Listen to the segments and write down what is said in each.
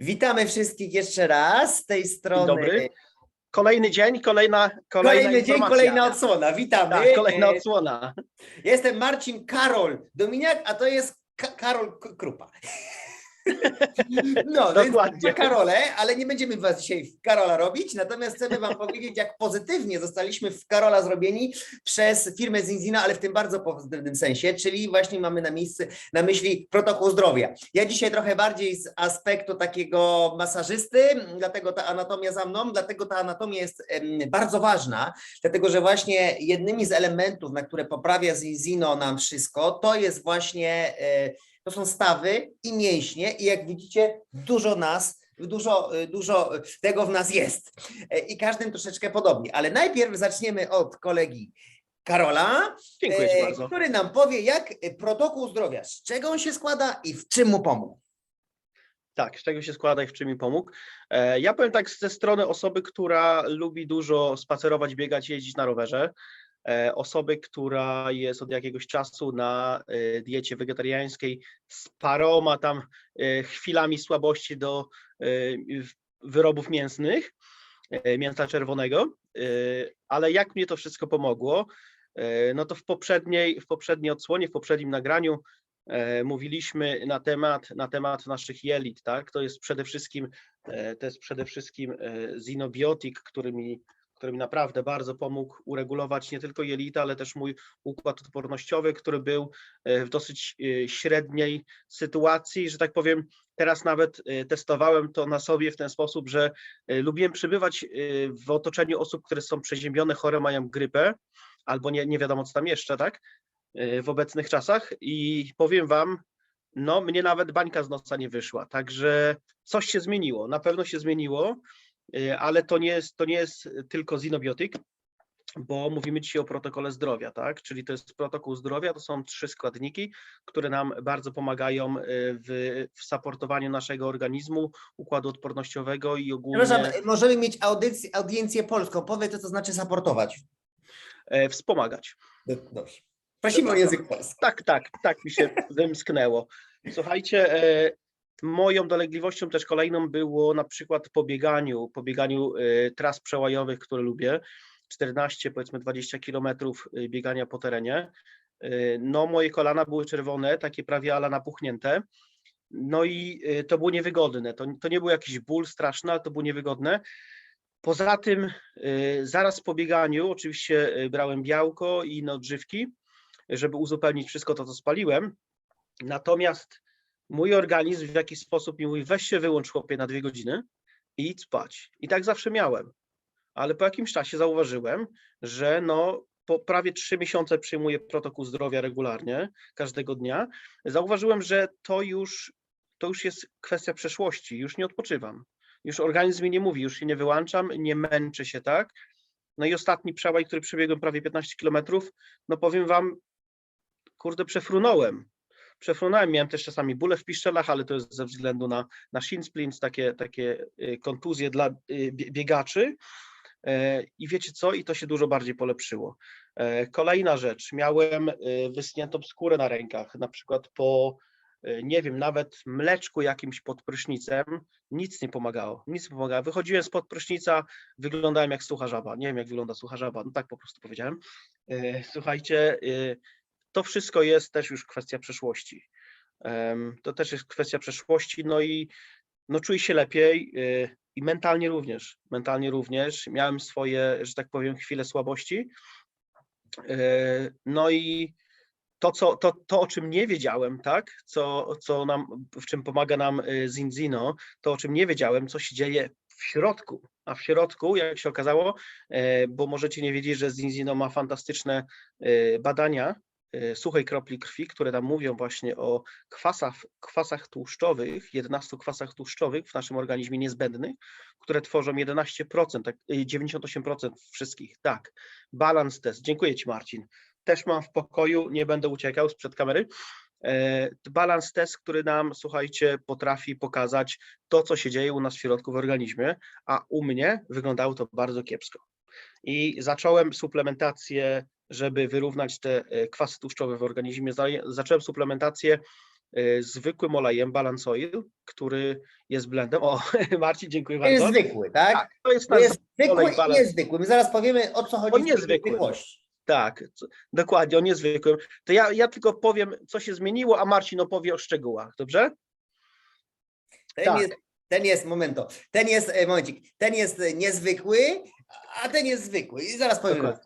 Witamy wszystkich jeszcze raz z tej strony. dobry. Kolejny dzień, kolejna, kolejna Kolejny dzień, informacja. kolejna odsłona. Witamy. Tak, kolejna odsłona. Jestem Marcin Karol Dominiak, a to jest Ka- Karol K- Krupa. No, Dokładnie. Karole, ale nie będziemy was dzisiaj w Karola robić, natomiast chcemy wam powiedzieć, jak pozytywnie zostaliśmy w Karola zrobieni przez firmę Zinzina, ale w tym bardzo pozytywnym sensie, czyli właśnie mamy na miejscu, na myśli protokół zdrowia. Ja dzisiaj trochę bardziej z aspektu takiego masażysty, dlatego ta anatomia za mną, dlatego ta anatomia jest bardzo ważna, dlatego że właśnie jednymi z elementów, na które poprawia Zinzino nam wszystko, to jest właśnie e, to są stawy i mięśnie i jak widzicie dużo nas, dużo, dużo tego w nas jest i każdym troszeczkę podobnie, ale najpierw zaczniemy od kolegi Karola, e, bardzo. który nam powie jak protokół zdrowia, z czego on się składa i w czym mu pomógł. Tak, z czego się składa i w czym mi pomógł. E, Ja powiem tak ze strony osoby, która lubi dużo spacerować, biegać, jeździć na rowerze. E, Osoby, która jest od jakiegoś czasu na e, diecie wegetariańskiej z paroma tam e, chwilami słabości do wyrobów mięsnych, mięsa czerwonego. Ale jak mnie to wszystko pomogło? No to w poprzedniej, w poprzedniej odsłonie, w poprzednim nagraniu mówiliśmy na temat, na temat naszych jelit, tak? To jest przede wszystkim, to jest przede wszystkim zinobiotik, który mi, który mi naprawdę bardzo pomógł uregulować nie tylko jelita, ale też mój układ odpornościowy, który był e, w dosyć e, średniej sytuacji, że tak powiem. Teraz nawet e, testowałem to na sobie w ten sposób, że lubiłem przybywać w otoczeniu osób, które są przeziębione, chore, mają grypę, albo nie, nie wiadomo co tam jeszcze, tak? w obecnych czasach i powiem Wam, no mnie nawet bańka z nosa nie wyszła, także coś się zmieniło, na pewno się zmieniło, ale to nie jest, to nie jest tylko zinobiotyk, bo mówimy dzisiaj o protokole zdrowia, tak? Czyli to jest protokół zdrowia, to są trzy składniki, które nam bardzo pomagają e, w, w supportowaniu naszego organizmu, układu odpornościowego i ogólnie Przepraszam, możemy mieć audycję, audiencję polską. Powiedz, co to znaczy saportować. e, wspomagać. Do- Dobrze. Prosimy o język polski. Tak, tak, tak mi się wymsknęło. Słuchajcie, e, moją dolegliwością też kolejną było na przykład po bieganiu, po bieganiu e, tras przełajowych, które lubię, 14, powiedzmy 20 kilometrów e, biegania po terenie. E, No moje kolana były czerwone, takie prawie ala napuchnięte. No i to było niewygodne. To, to nie był jakiś ból straszny, ale to było niewygodne. Poza tym zaraz po bieganiu oczywiście brałem białko i inne odżywki, żeby uzupełnić wszystko to, co spaliłem. Natomiast mój organizm w jakiś sposób mi mówi, weź się wyłącz chłopie na dwie godziny i idź spać. I tak zawsze miałem. Ale po jakimś czasie zauważyłem, że no po prawie trzy miesiące przyjmuję protokół zdrowia regularnie, każdego dnia. Zauważyłem, że to już, to już jest kwestia przeszłości, już nie odpoczywam. Już organizm mi nie mówi, już się nie wyłączam, nie męczę się, tak? No i ostatni przełaj, który przebiegłem prawie 15 kilometrów, no powiem wam, kurde, przefrunąłem. Przefrunąłem, miałem też czasami bóle w piszczelach, ale to jest ze względu na, na shin splints, takie, takie y, kontuzje dla y, bie- biegaczy. E, I wiecie co? I to się dużo bardziej polepszyło. E, Kolejna rzecz, miałem y, wysniętą skórę na rękach, na przykład po, nie wiem, nawet mleczku jakimś pod prysznicem, nic nie pomagało, nic nie pomagało. Wychodziłem spod prysznica, wyglądałem jak sucha żaba. Nie wiem, jak wygląda sucha żaba, no tak po prostu powiedziałem. E, Słuchajcie, to wszystko jest też już kwestia przeszłości. To też jest kwestia przeszłości, no i no czuję się lepiej y, i mentalnie również. Mentalnie również. Miałem swoje, że tak powiem, chwile słabości. E, No i to, co, to, to, o czym nie wiedziałem, tak, co, co nam, w czym pomaga nam y, Zinzino, to o czym nie wiedziałem, co się dzieje w środku. A w środku, jak się okazało, bo możecie nie wiedzieć, że Zinzino ma fantastyczne badania suchej kropli krwi, które nam mówią właśnie o kwasach, kwasach tłuszczowych, 11 kwasach tłuszczowych w naszym organizmie niezbędnych, które tworzą 11%, tak, y, 98% wszystkich. Tak, balans test. Dziękuję Ci Marcin. Też mam w pokoju, nie będę uciekał sprzed kamery. E, Balans test, który nam, słuchajcie, potrafi pokazać to, co się dzieje u nas w środku w organizmie, a u mnie wyglądało to bardzo kiepsko. I zacząłem suplementację, żeby wyrównać te e, kwasy tłuszczowe w organizmie. Za- Zacząłem suplementację y, zwykłym olejem Balance Oil, który jest blendem. O, Marcin, dziękuję To jest bardzo. zwykły, tak? Tak, to jest jest zwykły i niezwykły. My zaraz powiemy, o co chodzi O zwykłości. Tak, dokładnie, o niezwykłym. To ja, ja tylko powiem, co się zmieniło, a Marcin opowie o szczegółach, dobrze? Ten Tak. jest, ten jest, momento, ten jest, e, momencik, ten jest e, niezwykły, a ten jest zwykły. I zaraz powiem. Dokładnie.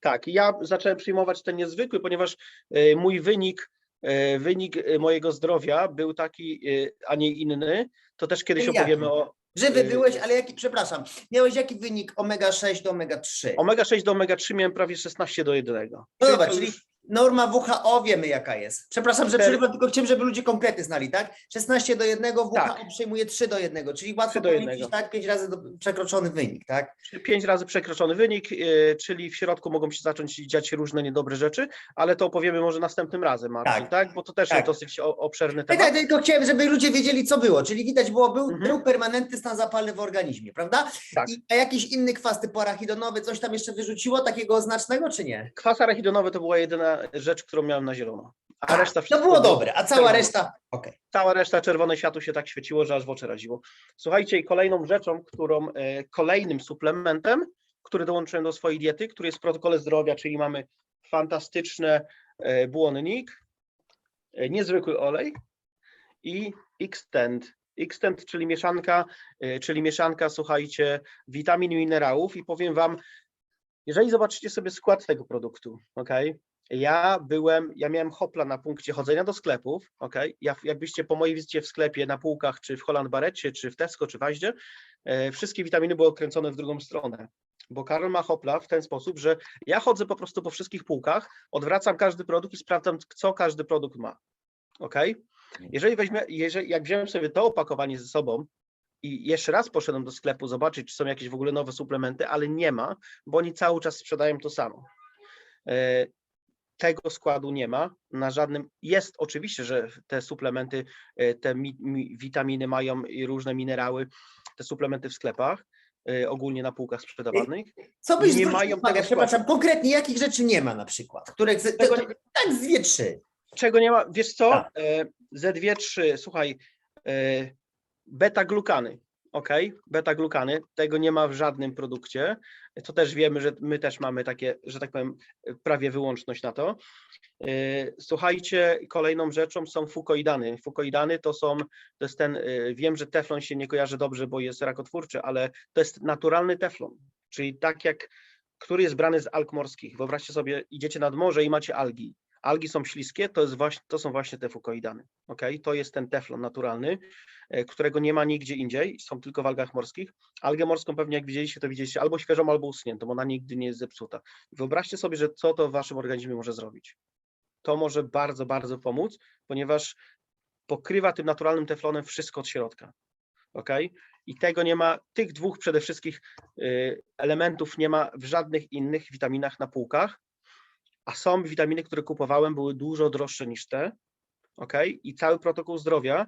Tak, ja zacząłem przyjmować ten niezwykły, ponieważ e, mój wynik, e, wynik e, mojego zdrowia był taki, a nie inny. To też kiedyś Jaki? opowiemy o Żywy byłeś, ale jaki, przepraszam, miałeś jaki wynik omega 6 do omega 3? omega 6 do omega 3 miałem prawie 16 do 1. No dobra, czyli norma WHO wiemy jaka jest. Przepraszam, że przerywam, tylko chciałem, żeby ludzie konkrety znali, tak? 16 do 1, WHO Tak. przyjmuje 3 do 1, czyli łatwo 3 do policzyć, jednego. tak? 5 razy do, przekroczony wynik, tak? Czyli pięć razy przekroczony wynik, e, czyli w środku mogą się zacząć dziać różne niedobre rzeczy, ale to opowiemy może następnym razem, Marcin, tak? Tak. Bo to też Tak. jest dosyć obszerny Tak, temat. tak, tylko chciałem, żeby ludzie wiedzieli, co było. Czyli widać było, był, Mhm. był permanentny stan zapalny w organizmie, prawda? Tak. I, a jakiś inny kwas typu arachidonowy, coś tam jeszcze wyrzuciło takiego znacznego, czy nie? Kwas arachidonowy to była jedyna rzecz, którą miałem na zielono. A Tak, reszta to wszystko było dobre, a cała reszta, okej. Cała reszta czerwone światło się tak świeciło, że aż w oczy raziło. Słuchajcie, i kolejną rzeczą, którą, e, kolejnym suplementem, który dołączyłem do swojej diety, który jest w protokole zdrowia, czyli mamy fantastyczne e, błonnik, e, niezwykły olej i Xtend. Xtend, czyli mieszanka, czyli mieszanka, słuchajcie, witamin i minerałów i powiem wam, jeżeli zobaczycie sobie skład tego produktu, ok? Ja byłem, ja miałem hopla na punkcie chodzenia do sklepów, ok? Ja, jakbyście po mojej wizycie w sklepie na półkach, czy w Holland Barrecie, czy w Tesco, czy w Aździe, e, wszystkie witaminy były okręcone w drugą stronę. Bo Karol ma hopla w ten sposób, że ja chodzę po prostu po wszystkich półkach, odwracam każdy produkt i sprawdzam, co każdy produkt ma. Ok? Jeżeli weźmie, jeżeli, jak wziąłem sobie to opakowanie ze sobą i jeszcze raz poszedłem do sklepu zobaczyć, czy są jakieś w ogóle nowe suplementy, ale nie ma, bo oni cały czas sprzedają to samo. E, Tego składu nie ma na żadnym. Jest oczywiście, że te suplementy, e, te mi, mi, witaminy mają i różne minerały, te suplementy w sklepach, e, ogólnie na półkach sprzedawanych. Co byś Nie mają uwagę, przepraszam, konkretnie jakich rzeczy nie ma na przykład, które Tego to, to, tak z dwie, trzy. Czego nie ma? Wiesz co? Tak. E, Z2, 3, słuchaj, e, beta-glukany, ok? Beta-glukany, tego nie ma w żadnym produkcie. To też wiemy, że my też mamy takie, że tak powiem, prawie wyłączność na to. E, Słuchajcie, kolejną rzeczą są fukoidany. Fukoidany to są, to jest ten, e, wiem, że teflon się nie kojarzy dobrze, bo jest rakotwórczy, ale to jest naturalny teflon, czyli tak jak, który jest brany z alg morskich. Wyobraźcie sobie, idziecie nad morze i macie algi algi są śliskie, to, jest właśnie, to są właśnie te fukoidany. Okay? To jest ten teflon naturalny, e, którego nie ma nigdzie indziej, są tylko w algach morskich. Algę morską pewnie jak widzieliście, to widzieliście albo świeżą, albo usuniętą, ona nigdy nie jest zepsuta. Wyobraźcie sobie, że co to w waszym organizmie może zrobić. To może bardzo, bardzo pomóc, ponieważ pokrywa tym naturalnym teflonem wszystko od środka. ok? I tego nie ma, tych dwóch przede wszystkim y, elementów nie ma w żadnych innych witaminach na półkach, a są witaminy, które kupowałem, były dużo droższe niż te. ok? I cały protokół zdrowia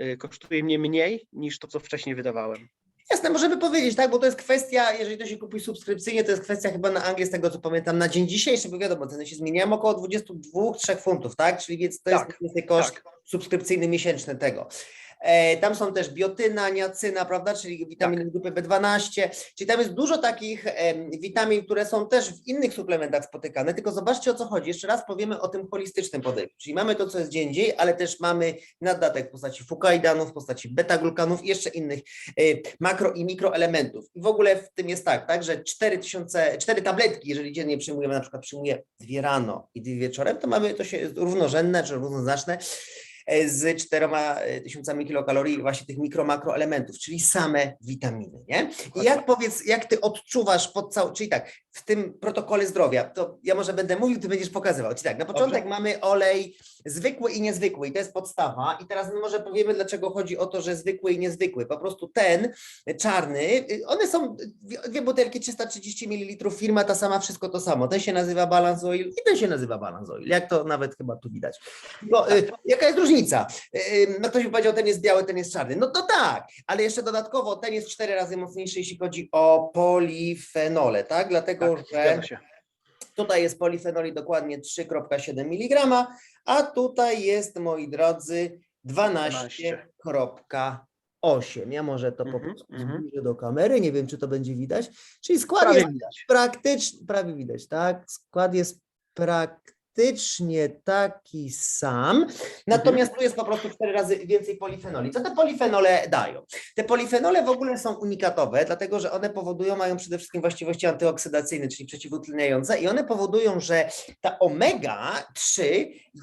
y, kosztuje mnie mniej niż to, co wcześniej wydawałem. Jasne, możemy powiedzieć, tak, bo to jest kwestia, jeżeli to się kupi subskrypcyjnie, to jest kwestia chyba na Anglię, z tego co pamiętam, na dzień dzisiejszy, bo wiadomo, ceny się zmieniają, około 22-3 funtów, tak, czyli więc to Tak, jest koszt tak. subskrypcyjny miesięczny tego. E, tam są też biotyna, niacyna, prawda, czyli witaminy Tak. grupy B12, czyli tam jest dużo takich witamin, które są też w innych suplementach spotykane, tylko zobaczcie o co chodzi. Jeszcze raz powiemy o tym holistycznym podejściu, czyli mamy to, co jest gdzie indziej, ale też mamy nadatek w postaci fukaidanów, w postaci beta-glukanów i jeszcze innych e, makro i mikroelementów. I w ogóle w tym jest tak, tak, że 4000, 4 tabletki, jeżeli dziennie przyjmujemy, na przykład przyjmuję dwie rano i dwie wieczorem, to mamy to się równorzędne czy równoznaczne z czteroma e, tysiącami kilokalorii właśnie tych mikro, makroelementów, czyli same witaminy, nie? I jak powiedz, jak ty odczuwasz pod całą, czyli tak, w tym protokole zdrowia, to ja może będę mówił, ty będziesz pokazywał, czyli tak, na początek mamy olej zwykły i niezwykły i to jest podstawa i teraz może powiemy, dlaczego chodzi o to, że zwykły i niezwykły, po prostu ten czarny, y, one są dwie, dwie butelki 330 ml, firma ta sama, wszystko to samo, ten się nazywa Balance Oil i ten się nazywa Balance Oil, jak to nawet chyba tu widać. No, y, jaka jest różnica? Y, y, no ktoś by powiedział, ten jest biały, ten jest czarny, no to tak, ale jeszcze dodatkowo ten jest cztery razy mocniejszy, jeśli chodzi o polifenole, tak, dlatego, Tak, że. Tutaj jest polifenoli dokładnie 3,7 mg, a tutaj jest, moi drodzy, 12,8. Ja może to po Mhm, prostu mhm. zbliżę do kamery, nie wiem, czy to będzie widać. Czyli skład Prawie jest widać. praktyczny, prawie widać, tak? Skład jest praktycznie taki sam, natomiast tu jest po prostu cztery razy więcej polifenoli. Co te polifenole dają? Te polifenole w ogóle są unikatowe, dlatego że one powodują, mają przede wszystkim właściwości antyoksydacyjne, czyli przeciwutleniające i one powodują, że ta omega-3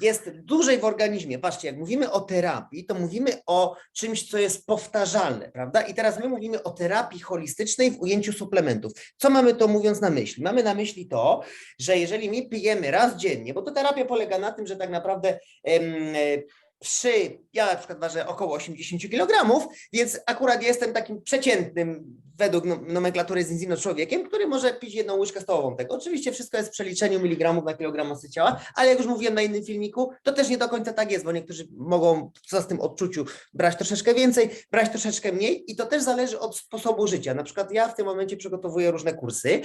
jest dłużej w organizmie. Patrzcie, jak mówimy o terapii, to mówimy o czymś, co jest powtarzalne, prawda? I teraz my mówimy o terapii holistycznej w ujęciu suplementów. Co mamy to mówiąc na myśli? Mamy na myśli to, że jeżeli my pijemy raz dziennie, bo to terapia polega na tym, że tak naprawdę e, przy, ja na przykład ważę około 80 kg, więc akurat jestem takim przeciętnym według nom- nomenklatury Zinzino człowiekiem, który może pić jedną łyżkę stołową tego. Oczywiście wszystko jest w przeliczeniu miligramów na kilogram masy ciała, ale jak już mówiłem na innym filmiku, to też nie do końca tak jest, bo niektórzy mogą w tym odczuciu brać troszeczkę więcej, brać troszeczkę mniej i to też zależy od sposobu życia. Na przykład ja w tym momencie przygotowuję różne kursy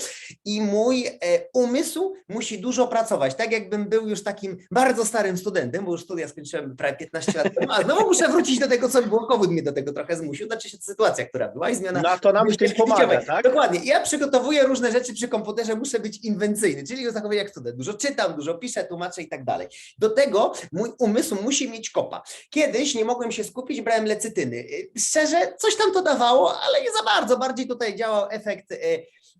i mój e, umysł musi dużo pracować, tak jakbym był już takim bardzo starym studentem, bo już studia skończyłem prawie 15 lat temu, a znowu muszę wrócić do tego, co było, COVID mnie do tego trochę zmusił, znaczy się sytuacja, która była i zmiana No to nam w tym pomaga, tak? Dokładnie. Ja przygotowuję różne rzeczy przy komputerze, muszę być inwencyjny, czyli zachowuję jak student. Dużo czytam, dużo piszę, tłumaczę i tak dalej. Do tego mój umysł musi mieć kopa. Kiedyś nie mogłem się skupić, brałem lecytyny. Y, Szczerze, coś tam to dawało, ale nie za bardzo. Bardziej tutaj działał efekt y,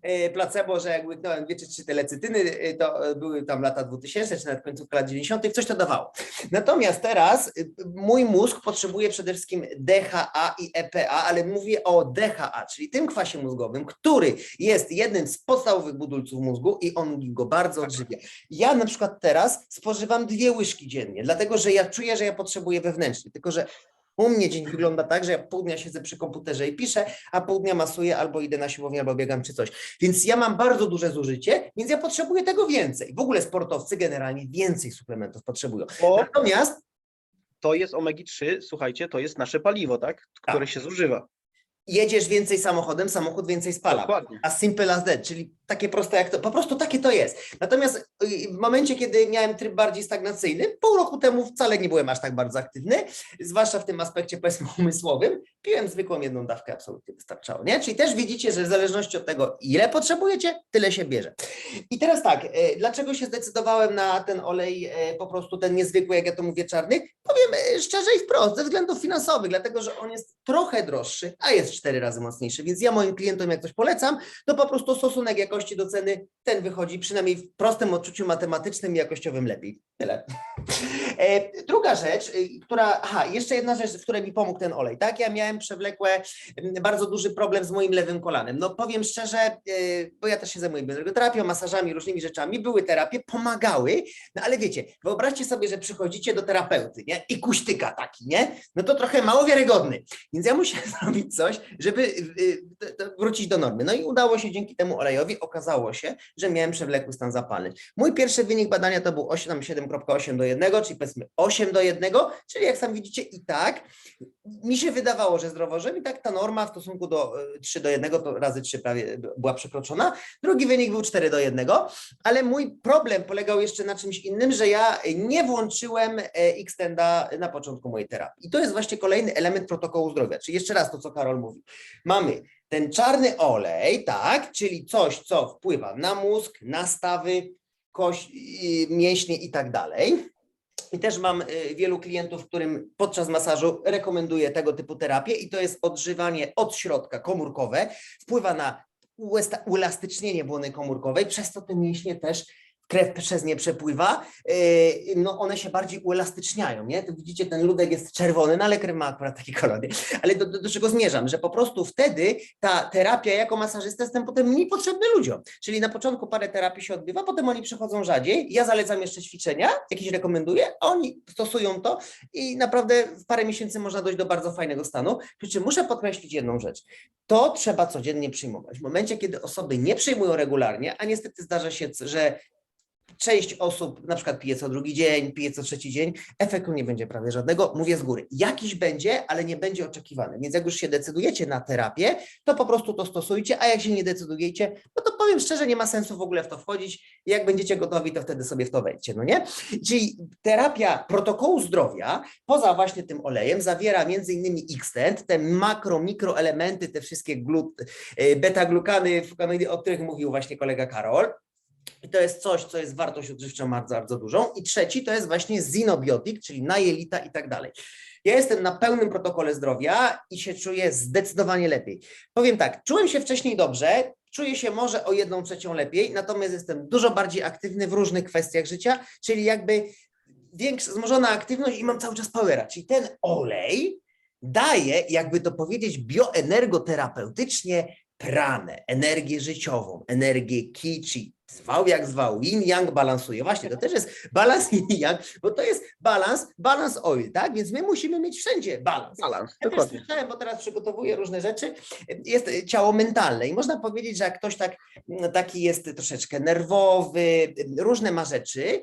y, placebo, że jak łyknąłem dwie czy trzy te lecytyny, to były tam lata 2000, czy nawet końcówka lat 90., coś to dawało. Natomiast teraz y, mój mózg potrzebuje przede wszystkim DHA i EPA, ale mówię o DHA, czyli tym kwasie mózgowym, który jest jednym z podstawowych budulców mózgu i on go bardzo odżywia. Ja na przykład teraz spożywam dwie łyżki dziennie, dlatego że ja czuję, że ja potrzebuję wewnętrznie, tylko że u mnie dzień wygląda tak, że ja pół dnia siedzę przy komputerze i piszę, a pół dnia masuję albo idę na siłownię, albo biegam czy coś. Więc ja mam bardzo duże zużycie, więc ja potrzebuję tego więcej. W ogóle sportowcy generalnie więcej suplementów potrzebują. Natomiast to jest omegi-3, słuchajcie, to jest nasze paliwo, tak? Które się zużywa. Jedziesz więcej samochodem, samochód więcej spala. Dokładnie. As simple as that, czyli takie proste jak to, po prostu takie to jest. Natomiast y, w momencie, kiedy miałem tryb bardziej stagnacyjny, pół roku temu wcale nie byłem aż tak bardzo aktywny, zwłaszcza w tym aspekcie powiedzmy umysłowym, piłem zwykłą jedną dawkę, absolutnie wystarczało, nie? Czyli też widzicie, że w zależności od tego, ile potrzebujecie, tyle się bierze. I teraz tak, y, dlaczego się zdecydowałem na ten olej, y, po prostu ten niezwykły, jak ja to mówię, czarny? Powiem y, szczerze i wprost, ze względów finansowych, dlatego że on jest trochę droższy, a jest cztery razy mocniejszy, więc ja moim klientom jak coś polecam, to po prostu stosunek jakości do ceny, ten wychodzi przynajmniej w prostym odczuciu matematycznym i jakościowym lepiej. Tyle. E, Druga rzecz, y, która, aha, jeszcze jedna rzecz, w której mi pomógł ten olej, tak? Ja miałem przewlekłe, m, bardzo duży problem z moim lewym kolanem. No powiem szczerze, y, bo ja też się zajmuję biodrogoterapią, masażami, różnymi rzeczami, były terapie, pomagały, no ale wiecie, wyobraźcie sobie, że przychodzicie do terapeuty, nie? I kuśtyka taki, nie? No to trochę mało wiarygodny. Więc ja musiałem zrobić coś, żeby y, y, to- to wrócić do normy. No i udało się dzięki temu olejowi, okazało się, że miałem przewlekły stan zapalny. Mój pierwszy wynik badania to był 8, tam 7,8 do 1, czyli powiedzmy 8 do 1, czyli jak sam widzicie i tak mi się wydawało, że zdrowo, że mi tak ta norma w stosunku do y, 3 do 1, to razy 3 prawie była przekroczona. Drugi wynik był 4 do 1, ale mój problem polegał jeszcze na czymś innym, że ja nie włączyłem e, Xtenda na początku mojej terapii. I to jest właśnie kolejny element protokołu zdrowia. Czyli jeszcze raz to, co Karol mówił. Mamy ten czarny olej, tak, czyli coś, co wpływa na mózg, na stawy, y, mięśnie i tak dalej. I też mam y, wielu klientów, którym podczas masażu rekomenduję tego typu terapię i to jest odżywanie od środka komórkowe, wpływa na uelastycznienie błony komórkowej, przez to te mięśnie też krew przez nie przepływa, yy, no one się bardziej uelastyczniają, nie? Tu widzicie, ten ludek jest czerwony, no ale krew ma akurat taki kolor? Ale do, do, do czego zmierzam? Że po prostu wtedy ta terapia jako masażysta jestem potem mniej potrzebny ludziom. Czyli na początku parę terapii się odbywa, potem oni przychodzą rzadziej, ja zalecam jeszcze ćwiczenia, jakieś rekomenduję, oni stosują to i naprawdę w parę miesięcy można dojść do bardzo fajnego stanu. Przy czym muszę podkreślić jedną rzecz. To trzeba codziennie przyjmować. W momencie, kiedy osoby nie przyjmują regularnie, a niestety zdarza się, że Część osób na przykład pije co drugi dzień, pije co trzeci dzień, efektu nie będzie prawie żadnego, mówię z góry. Jakiś będzie, ale nie będzie oczekiwany. Więc jak już się decydujecie na terapię, to po prostu to stosujcie, a jak się nie decydujecie, no to powiem szczerze, nie ma sensu w ogóle w to wchodzić. Jak będziecie gotowi, to wtedy sobie w to wejdźcie, no nie? Czyli terapia protokołu zdrowia, poza właśnie tym olejem, zawiera między innymi Xtent, te makro, mikroelementy, te wszystkie glut, e, beta-glukany, flukanoidy, o których mówił właśnie kolega Karol. I to jest coś, co jest wartość odżywczą bardzo, bardzo dużą. I trzeci to jest właśnie zinobiotik, czyli najelita i tak dalej. Ja jestem na pełnym protokole zdrowia i się czuję zdecydowanie lepiej. Powiem tak, czułem się wcześniej dobrze, czuję się może o jedną trzecią lepiej, natomiast jestem dużo bardziej aktywny w różnych kwestiach życia, czyli jakby większa, wzmożona aktywność i mam cały czas powera. Czyli ten olej daje, jakby to powiedzieć, bioenergoterapeutycznie pranę, energię życiową, energię ki, chi, zwał jak zwał, yin yang balansuje. Właśnie, to też jest balans yin yang, bo to jest balans, balans oil, tak? Więc my musimy mieć wszędzie balans. Balans, Ja też dokładnie. słyszałem, bo teraz przygotowuję różne rzeczy. Jest ciało mentalne i można powiedzieć, że jak ktoś tak, taki jest troszeczkę nerwowy, różne ma rzeczy,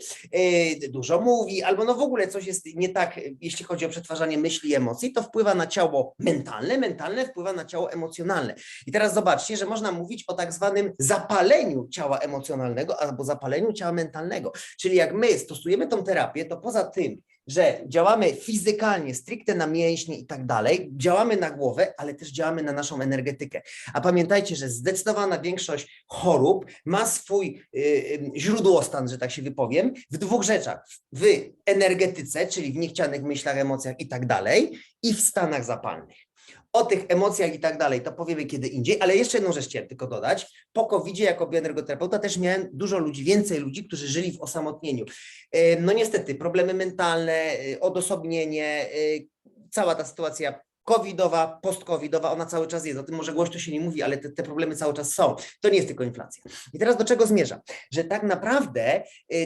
yy, dużo mówi, albo no w ogóle coś jest nie tak, jeśli chodzi o przetwarzanie myśli i emocji, to wpływa na ciało mentalne, mentalne wpływa na ciało emocjonalne. I teraz zobaczcie, że można mówić o tak zwanym zapaleniu ciała emocjonalnego albo zapaleniu ciała mentalnego. Czyli jak my stosujemy tą terapię, to poza tym, że działamy fizykalnie, stricte na mięśnie i tak dalej, działamy na głowę, ale też działamy na naszą energetykę. A pamiętajcie, że zdecydowana większość chorób ma swój y, y, źródłostan, że tak się wypowiem, w dwóch rzeczach. W energetyce, czyli w niechcianych myślach, emocjach i tak dalej, i w stanach zapalnych. O tych emocjach i tak dalej to powiemy kiedy indziej, ale jeszcze jedną rzecz chciałem tylko dodać. Po covid jako bioenergoterapeuta też miałem dużo ludzi, więcej ludzi, którzy żyli w osamotnieniu. E, No niestety, problemy mentalne, e, odosobnienie, e, cała ta sytuacja covidowa, post-covidowa, ona cały czas jest. O tym może głośno się nie mówi, ale te, te problemy cały czas są. To nie jest tylko inflacja. I teraz do czego zmierzam? Że tak naprawdę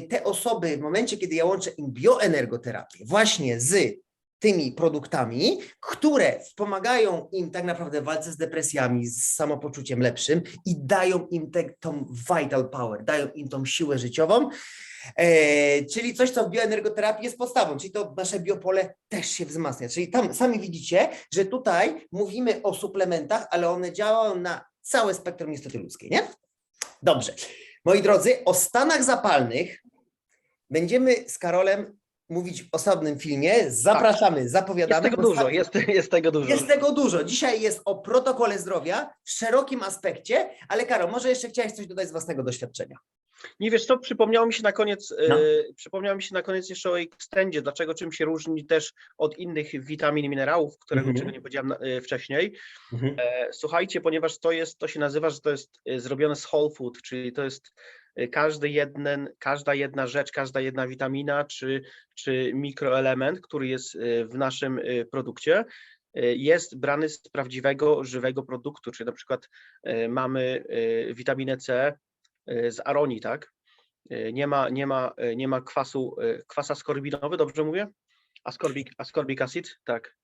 te osoby w momencie, kiedy ja łączę im bioenergoterapię właśnie z tymi produktami, które wspomagają im tak naprawdę w walce z depresjami, z samopoczuciem lepszym i dają im te, tą vital power, dają im tą siłę życiową, e, czyli coś, co w bioenergoterapii jest podstawą, czyli to nasze biopole też się wzmacnia. Czyli tam sami widzicie, że tutaj mówimy o suplementach, ale one działają na całe spektrum niestety ludzkie, nie? Dobrze. Moi drodzy, o stanach zapalnych będziemy z Karolem mówić w osobnym filmie. Zapraszamy, Jest zapowiadamy. tego bo dużo, jest, jest tego dużo. jest tego dużo. Dzisiaj jest o protokole zdrowia w szerokim aspekcie, ale Karol, może jeszcze chciałeś coś dodać z własnego doświadczenia. Nie wiesz co, przypomniało mi się na koniec, No. e, przypomniało mi się na koniec jeszcze o ekstendzie, dlaczego czym się różni też od innych witamin i minerałów, którego Mhm. czego nie powiedziałem na- e, wcześniej. E, Słuchajcie, ponieważ to jest, to się nazywa, że to jest e, zrobione z whole food, czyli to jest każdy jeden, każda jedna rzecz, każda jedna witamina czy, czy mikroelement, który jest w naszym produkcie, jest brany z prawdziwego, żywego produktu, czyli na przykład mamy witaminę C z aronii, tak? E, Nie ma, nie ma, e, nie ma kwasu, kwas askorbinowy, dobrze mówię? Ascorbic, ascorbic acid, tak.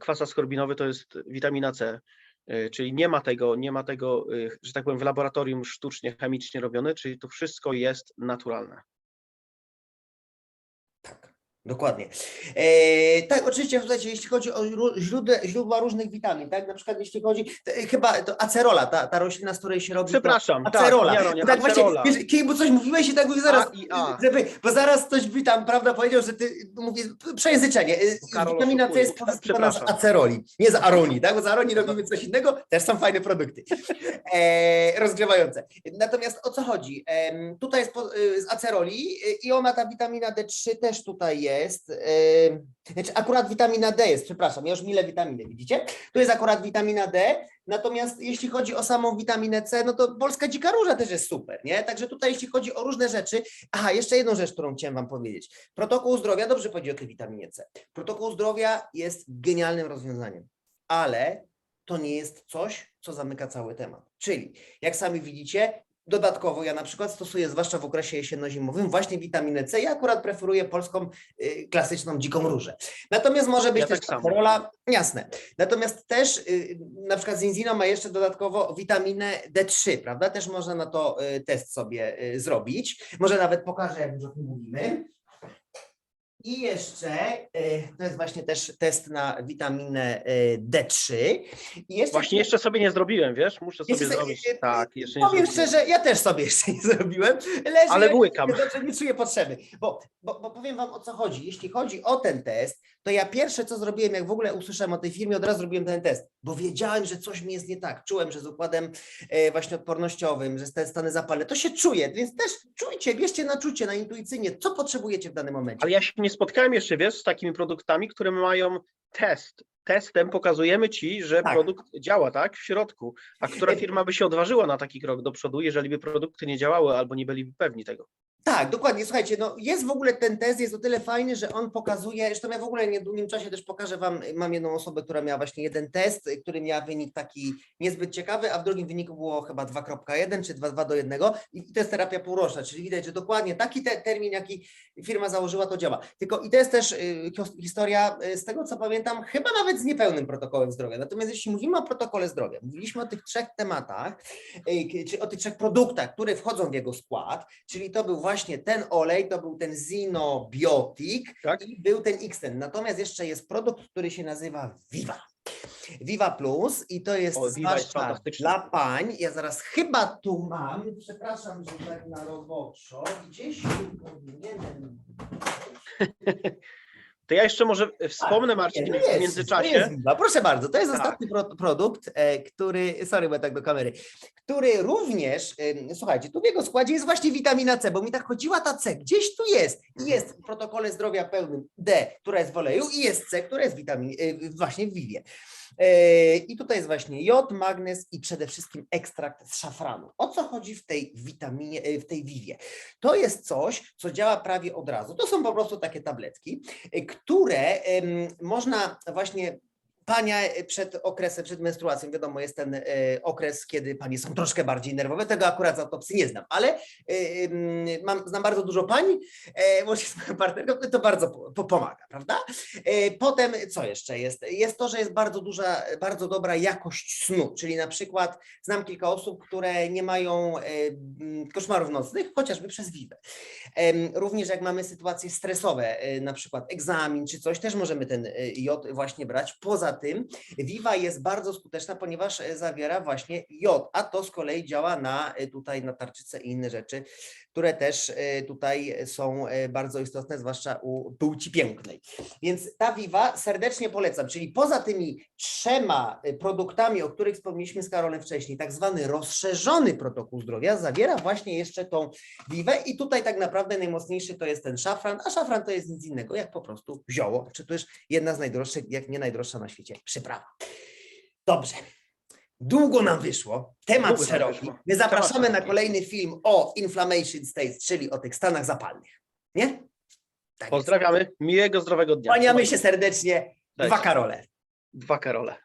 Kwas askorbinowy to jest witamina C, czyli nie ma tego, nie ma tego, że tak powiem, w laboratorium sztucznie, chemicznie robione, czyli to wszystko jest naturalne. Dokładnie. E, tak, oczywiście, słuchajcie, jeśli chodzi o ró- źródła, różnych witamin, tak, na przykład jeśli chodzi, to, e, chyba to acerola, ta, ta roślina, z której się robi. to- Przepraszam, tak, Acerola. nie, no, nie, tak właśnie, acerola. wiesz, kiedy bo coś mówiłeś i tak mówię zaraz, A i A. żeby, bo zaraz ktoś by tam, prawda, powiedział, że ty, mówię, przejęzyczenie, y, Karol witamina C jest pozyskiwana z Przepraszam. aceroli, nie z aronii, tak, bo z aronii robimy coś innego, też są fajne produkty, e, rozgrzewające. Natomiast o co chodzi? Em, tutaj jest po, y, z aceroli y, i ona, ta witamina D3 też tutaj jest, em, znaczy akurat witamina D jest, przepraszam, ja już mylę witaminy, widzicie? Tu jest akurat witamina D, natomiast jeśli chodzi o samą witaminę C, no to polska dzika róża też jest super, nie? Także tutaj jeśli chodzi o różne rzeczy, aha, jeszcze jedną rzecz, którą chciałem Wam powiedzieć. Protokół zdrowia, dobrze powiedział o tej witaminie C. Protokół zdrowia jest genialnym rozwiązaniem, ale to nie jest coś, co zamyka cały temat. Czyli, jak sami widzicie, Dodatkowo ja na przykład stosuję, zwłaszcza w okresie jesienno-zimowym, właśnie witaminę C. Ja akurat preferuję polską y, klasyczną dziką różę. Natomiast może być Ja też tak kacerola, jasne. Natomiast też y, na przykład zinzino ma jeszcze dodatkowo witaminę D3, prawda? Też można na to y, test sobie y, zrobić. Może nawet pokażę, jak już o tym mówimy. I jeszcze, y, to jest właśnie też test na witaminę y, D3. I jeszcze Właśnie jeszcze sobie nie zrobiłem, wiesz? Muszę sobie Jeszcze zrobić. Tak, jeszcze nie Powiem zrobiłem. szczerze, ja też sobie jeszcze nie zrobiłem. Leży, Ale łykam. Dobrze, nie czuję potrzeby, bo, bo, bo powiem Wam o co chodzi. Jeśli chodzi o ten test, to ja pierwsze co zrobiłem, jak w ogóle usłyszałem o tej firmie, od razu zrobiłem ten test, bo wiedziałem, że coś mi jest nie tak. Czułem, że z układem e, właśnie odpornościowym, że te stany zapalne, to się czuje, więc też czujcie, bierzcie na czucie, na intuicyjnie, co potrzebujecie w danym momencie. Ale ja się nie spotkałem jeszcze, wiesz, z takimi produktami, które mają test. Testem pokazujemy ci, że Tak. produkt działa, tak? W środku. A która firma by się odważyła na taki krok do przodu, jeżeli by produkty nie działały albo nie byliby pewni tego? Tak, dokładnie. Słuchajcie, no jest w ogóle ten test, jest o tyle fajny, że on pokazuje, zresztą ja w ogóle w niedługim czasie też pokażę Wam, mam jedną osobę, która miała właśnie jeden test, który miał wynik taki niezbyt ciekawy, a w drugim wyniku było chyba 2.1 czy 2.2 do 1 i to jest terapia półroczna, czyli widać, że dokładnie taki te, termin, jaki firma założyła, to działa. Tylko i to jest też y, his- historia, y, z tego co pamiętam, chyba nawet z niepełnym protokołem zdrowia. Natomiast jeśli mówimy o protokole zdrowia, mówiliśmy o tych trzech tematach, y, czy o tych trzech produktach, które wchodzą w jego skład, czyli to był właśnie ten olej, to był ten Zinobiotik Tak? i był ten Xten. Natomiast jeszcze jest produkt, który się nazywa Viva. Viva Plus i to jest O, jest zwłaszcza fantastyczny. dla pań. Ja zaraz chyba tu mam, przepraszam, że tak na roboczo, gdzieś tu powinienem To ja jeszcze może wspomnę, Nie, Marcin, w jest, to międzyczasie. jest. Proszę bardzo, to jest Tak. ostatni pro, produkt, e, który, sorry, bo tak do kamery, który również, słuchajcie, tu w jego składzie jest właśnie witamina C, bo mi tak chodziła ta C, gdzieś tu jest. I jest w protokole zdrowia pełnym D, która jest w oleju i jest C, która jest w witamin, e, właśnie w Vivie. E, I tutaj jest właśnie jod, magnez i przede wszystkim ekstrakt z szafranu. O co chodzi w tej witaminie, e, w tej Vivie? To jest coś, co działa prawie od razu. To są po prostu takie tabletki, e, które można właśnie pania e, przed okresem, przed menstruacją, wiadomo, jest ten e, okres, kiedy panie są troszkę bardziej nerwowe, tego akurat z autopsji nie znam, ale e, mam, znam bardzo dużo pań, e, się z moją partnerką, to bardzo po, po, pomaga, prawda? Potem, co jeszcze jest? Jest to, że jest bardzo duża, bardzo dobra jakość snu, czyli na przykład znam kilka osób, które nie mają koszmarów nocnych, chociażby przez WIWę. Również jak mamy sytuacje stresowe, na przykład egzamin czy coś, też możemy ten jod właśnie brać. Poza tym Viva jest bardzo skuteczna, ponieważ e, zawiera właśnie jod, a to z kolei działa na e, tutaj na tarczycę i inne rzeczy, które też e, tutaj są e, bardzo istotne, zwłaszcza u płci pięknej. Więc ta Viva serdecznie polecam, czyli poza tymi trzema e, produktami, o których wspomnieliśmy z Karolem wcześniej, tak zwany rozszerzony protokół zdrowia zawiera właśnie jeszcze tą Vivę i tutaj tak naprawdę najmocniejszy to jest ten szafran, a szafran to jest nic innego jak po prostu zioło, czy też jedna z najdroższych, jak nie najdroższa na świecie, przyprawa. Dobrze. Długo nam wyszło, temat Długo szeroki. My zapraszamy na kolejny film o inflammation states, czyli o tych stanach zapalnych. Nie? Tak. Pozdrawiamy. Miłego, zdrowego dnia. Kłaniamy się serdecznie. Dwa Karole. Dwa Karole.